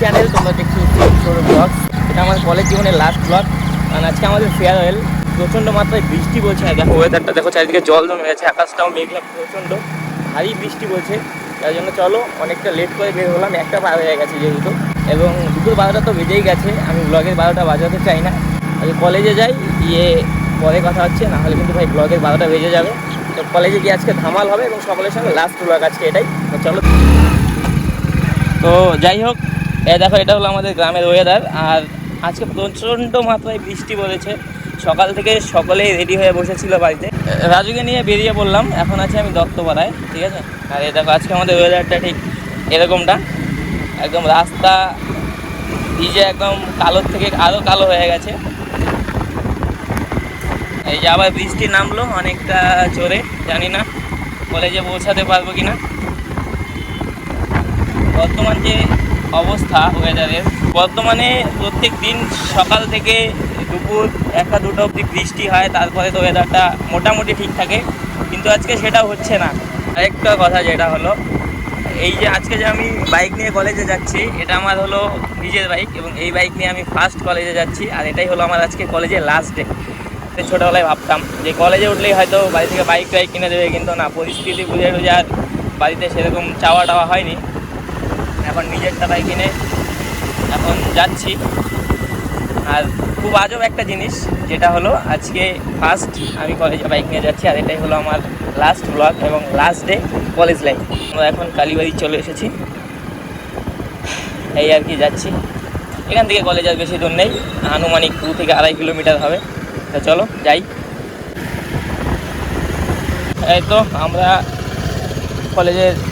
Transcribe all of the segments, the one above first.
Channel তোমরা দেখছ ছোট ব্লগ এটা আমার কলেজ জীবনের লাস্ট ব্লগ কারণ আজকে আমাদের ফেয়ারওয়েল প্রচণ্ড মাত্রায় বৃষ্টি বলছে। আর দেখো ওয়েদারটা দেখো, চারিদিকে জল জমে গেছে, আকাশটাও মেঘলা, প্রচণ্ড ভারী বৃষ্টি বলছে। তার জন্য চলো, অনেকটা লেট করে বের হলাম। একটা পার হয়ে গেছে যেহেতু। এবং দুপুর বারোটা তো বেজেই গেছে। আমি ব্লগের বারোটা বাজাতে চাই না। আজকে কলেজে যাই, গিয়ে পরে কথা হচ্ছে। না হলে কিন্তু ভাই ব্লগের বারোটা বেজে যাবে। তো কলেজে গিয়ে আজকে ধামাল হবে এবং সকলের সঙ্গে লাস্ট ব্লগ আজকে এটাই। চলো। তো যাই হোক এ দেখো, এটা হলো আমাদের গ্রামের ওয়েদার আর আজকে প্রচণ্ড মাত্রায় বৃষ্টি বলেছে সকাল থেকে সকলেই রেডি হয়ে বসেছিল বাড়িতে। রাজুকে নিয়ে বেরিয়ে পড়লাম, এখন আছি আমি দত্তপাড়ায়, ঠিক আছে? আর এই দেখো, আজকে আমাদের ওয়েদারটা ঠিক এরকমটা। একদম রাস্তা ভিজে একদম কালোর থেকে আরও কালো হয়ে গেছে। এই যে আবার বৃষ্টি নামলো অনেকটা জোরে, জানি না কলেজে পৌঁছাতে পারব কি না বর্তমান যে অবস্থা ওয়েদারের বর্তমানে প্রত্যেক দিন সকাল থেকে দুপুর একটা দুটো অবধি বৃষ্টি হয়, তারপরে তো ওয়েদারটা মোটামুটি ঠিক থাকে। কিন্তু আজকে সেটা হচ্ছে না। আরেকটা কথা যেটা হলো, এই যে আজকে যে আমি বাইক নিয়ে কলেজে যাচ্ছি, এটা আমার হলো নিজের বাইক এবং এই বাইক নিয়ে আমি ফার্স্ট কলেজে যাচ্ছি, আর এটাই হলো আমার আজকে কলেজের লাস্ট ডে ছোটোবেলায় ভাবতাম যে কলেজে উঠলেই হয়তো বাড়ি থেকে বাইক টাইক কিনে দেবে, কিন্তু না, পরিস্থিতি বুঝে টুঝে আর বাড়িতে সেরকম চাওয়া টাওয়া হয়নি। এখন নিজের টাকায় কিনে এখন যাচ্ছি। আর খুব আজব একটা জিনিস, যেটা হলো আজকে ফার্স্ট আমি কলেজে বাইক নিয়ে যাচ্ছি, আর এটাই হলো আমার লাস্ট ব্লগ এবং লাস্ট ডে কলেজ লাইফ আমরা এখন কালীবাড়ি চলে এসেছি। এই আর কি যাচ্ছি। এখান থেকে কলেজ আর বেশি দূর নেই, আনুমানিক দু থেকে আড়াই কিলোমিটার হবে। তো চলো, যাই। এই তো, আমরা কলেজের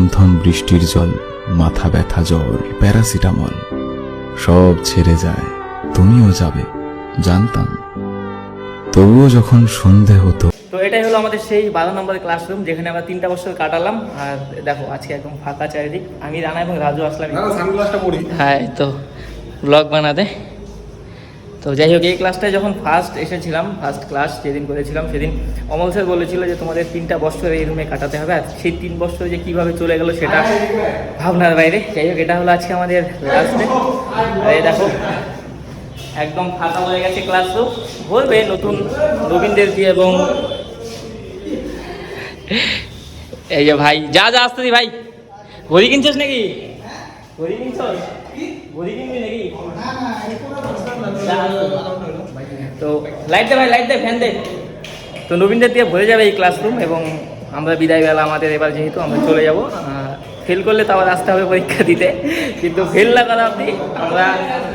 থমথম বৃষ্টির জল মাথা ব্যথা জল প্যারাসিটামল সব ছেড়ে যায়। তুমিও যাবে জানতাম। তবুও যখন সন্ধে হতো। তো এটাই হলো আমাদের সেই বারো নম্বরের ক্লাসরুম যেখানে আমরা তিনটা বছর কাটালাম। আর দেখো আজকে একদম ফাঁকা চারিদিক। আমি রানা এবং রাজু আসলাম। হ্যাঁ তো। ব্লগ বানাতে। তো যাই হোক, এই ক্লাসটায় যখন ফার্স্ট এসেছিলাম ফার্স্ট ক্লাস যেদিন করেছিলাম, সেদিন অমল স্যার বলেছিল যে তোমাদের তিনটা বছর এই রুমে কাটাতে হবে। আর সেই তিন বছর যে কীভাবে চলে গেল সেটা ভাবনার বাইরে। যাই হোক, এটা হলো আজকে আমাদের এই দেখো, একদম ফাঁকা হয়ে গেছে ক্লাস ক্লাসরুম বলবে নতুন রবীন্দ্রের দিয়ে এবং এই যে ভাই, যা যা আসতেছি ভাই। ঘড়ি কিনছিস নাকি? ঘড়ি কিনছস? ঘড়ি কিনবি তো লাইট দে ভাই লাইট দে ফ্যান দে। তো নবীনদের দিয়ে ভরে যাবে এই ক্লাসরুম এবং আমরা বিদায় বেলা আমাদের এবার যেহেতু আমরা চলে যাব ফেল করলে তো আবার আসতে হবে পরীক্ষা দিতে। কিন্তু ফেল না করা অবধি আমরা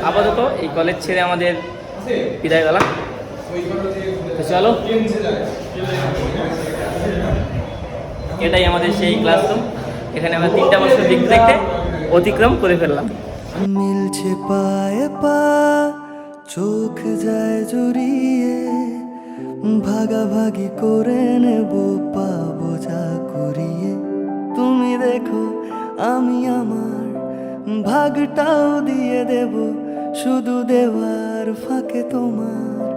আপাতত এই কলেজ ছেড়ে আমাদের বিদায় বেলা তো চলো। এটাই আমাদের সেই ক্লাসরুম এখানে আমরা তিনটা বছর দেখতে দেখতে অতিক্রম করে ফেললাম। মিলছে পায়ে পা, চোখ যায় জড়িয়ে। ভাগাভাগি করে নেব, পাবো যা করিয়ে তুমি দেখো, আমি আমার ভাগটাও দিয়ে দেব। শুধু দেওয়ার ফাঁকে তোমার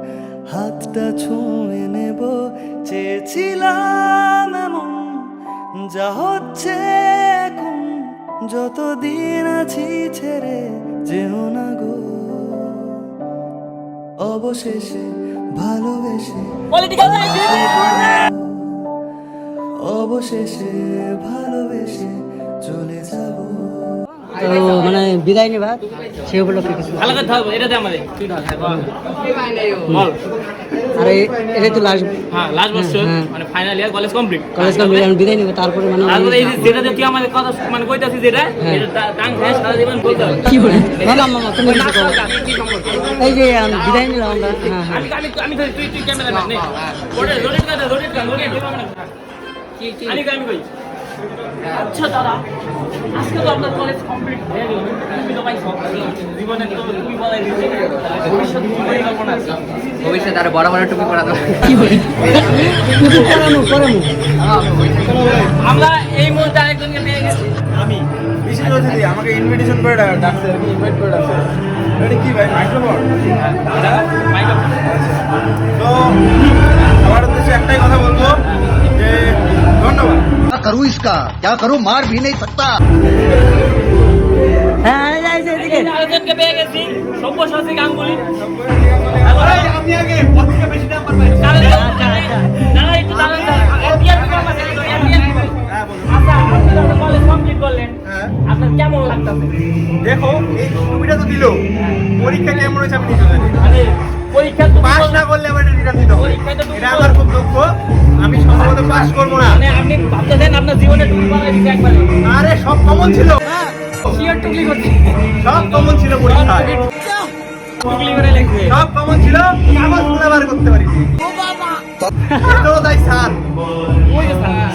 হাতটা ছুঁয়ে নেব। চেয়েছিলাম এমন যা হচ্ছে। যতদিন আছি ছেড়ে যেও না গো। অবশেষে ভালোবেসে অবশেষে ভালোবেসে চলে যাব। তো মানে বিদায় নেবা সে উপলক্ষে কিছু। হ্যাঁ, আর এটাই তো লাস্ট হ্যাঁ লাস্ট বছর হ্যাঁ। মানে final year college complete college complete আমি বিদায় নেব তারপরে মানে তারপরে এই যে যেটা যে তুই আমাদের কথা মানে কইতাছিস যেটা হ্যাঁ। এটা টা- হ্যাঁ সারা জীবন বলতে হবে। কি বলে? মামা মামা তুমি কি সম্পর্ক? এই যে আমি বিদায় নিলাম আমরা হ্যাঁ হ্যাঁ। আমি আমি আমি তুই তুই ক্যামেরা নে রোটেট রোটেট কর রোটেট কর রোটেট আমি আমি কই আচ্ছা দাদা আজকে তো আপনার কলেজ কমপ্লিট হয়ে গেল। তুমি তো ভাই জীবনে তো তুমি বলাই দিচ্ছি। ভবিষ্যৎ কি পরিকল্পনা আছে? ভবিষ্যতে আরও বড় বড় টুপি পরানো পড়ানো আমরা এই মুহূর্তে আরেকজনকে পেয়ে গেছি। আমি। বিশেষ অতিথি আমাকে ইনভিটেশন করে ডাকছে কি ইনভাইট করে ডাকছে এটা কি ভাই মাইক্রোফোন তো আমার উদ্দেশ্যে একটাই কথা বলব যে ধন্যবাদ क्या करूँ इसका क्या करूँ मार भी नहीं सकता হ্যাঁ আরে যাইছে এদিকে আরেকজনকে পেয়ে গেছি সব্যসাচী গাঙ্গুলি আমি আগে পত্রিকা বেশি নাম্বার পাই দাঁড়ান, দাঁড়ান, দাঁড়ান, একটু দাঁড়ান, দাঁড়ান। এর PRP কর্মচারী তো, এর PRP হ্যাঁ বলুন আচ্ছা, আপনি যখন কলেজ কমপ্লিট করলেন, হ্যাঁ আপনার কেমন লাগতেছে দেখো এই ছবিটা তো দিল পরীক্ষা কেমন হয়েছে আপনি নিজে জানেন মানে পরীক্ষা পাস না করলে আমার রিটার্ন দিতে হবে। এটা আমার খুব দুঃখ। আমি সম্ভবত পাস করব না। মানে আপনি ভাবতেছেন আপনার জীবনে টুকু বানাই দিতে একবারে। আরে সব কমন ছিল। শিওর টুকলি করছি সব কমন ছিল পরীক্ষায় টুকলি করে লিখবে। সব কমন ছিল। কাগজ খুলে বার করতে পারি। এটাও তাই স্যার। ওই স্যার।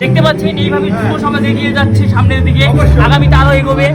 দেখতে পাচ্ছেন এইভাবে যুব সমাজ এগিয়ে যাচ্ছে সামনের দিকে। আগামীতে আরও এগোবে।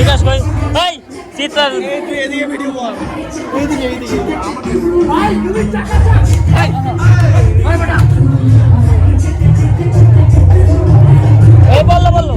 বিকাশ ভাই ভাই চিত্রা। তুই এদিকে ভিডিও বল এইদিকে এইদিকে এই বলল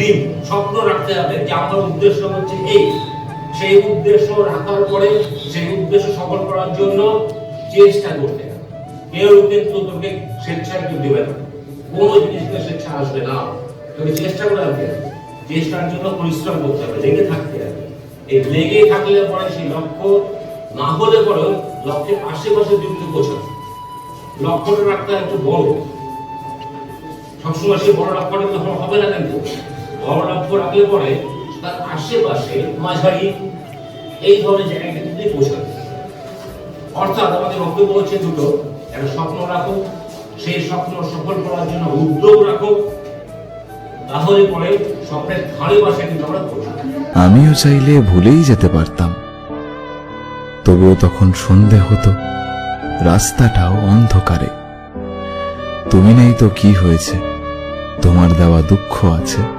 গা বন্ধু গা কিছু গা তুই উদ্দেশ্য হচ্ছে এই। সেই উদ্দেশ্য রাখার পরে, সেই উদ্দেশ্য সফল করার জন্য চেষ্টা করতে হবে। কেউ কিন্তু তোকে স্বেচ্ছায় কেউ দেবে না। কোনো জিনিসকে স্বেচ্ছা আসবে না। তোকে চেষ্টা করে হবে। চেষ্টার জন্য পরিশ্রম করতে হবে, লেগে থাকতে হবে। এই লেগে থাকলে পরে সেই লক্ষ্য না হলে পরে লক্ষ্যের আশেপাশে কিন্তু পৌঁছাবে। লক্ষ্যটা রাখতে একটু বড়। সবসময় সে বড় লক্ষ্যটা তখন হবে না কিন্তু। লক্ষ্য রাখলে পরে তার আশেপাশে মাঝারি এই ধরনের জায়গায় কিন্তু পৌঁছাবে অর্থাৎ আমাদের বক্তব্য হচ্ছে দুটো, একটা স্বপ্ন রাখো, সেই স্বপ্ন সফল করার জন্য উদ্যোগ রাখো, তাহলে পরে স্বপ্নের ধারে পাশে কিন্তু আমরা আমিও চাইলে ভুলেই যেতে পারতাম। তবুও তখন সন্ধে হতো, রাস্তাটাও অন্ধকারে। তুমি নেই তো কি হয়েছে? তোমার দেওয়া দুঃখ আছে।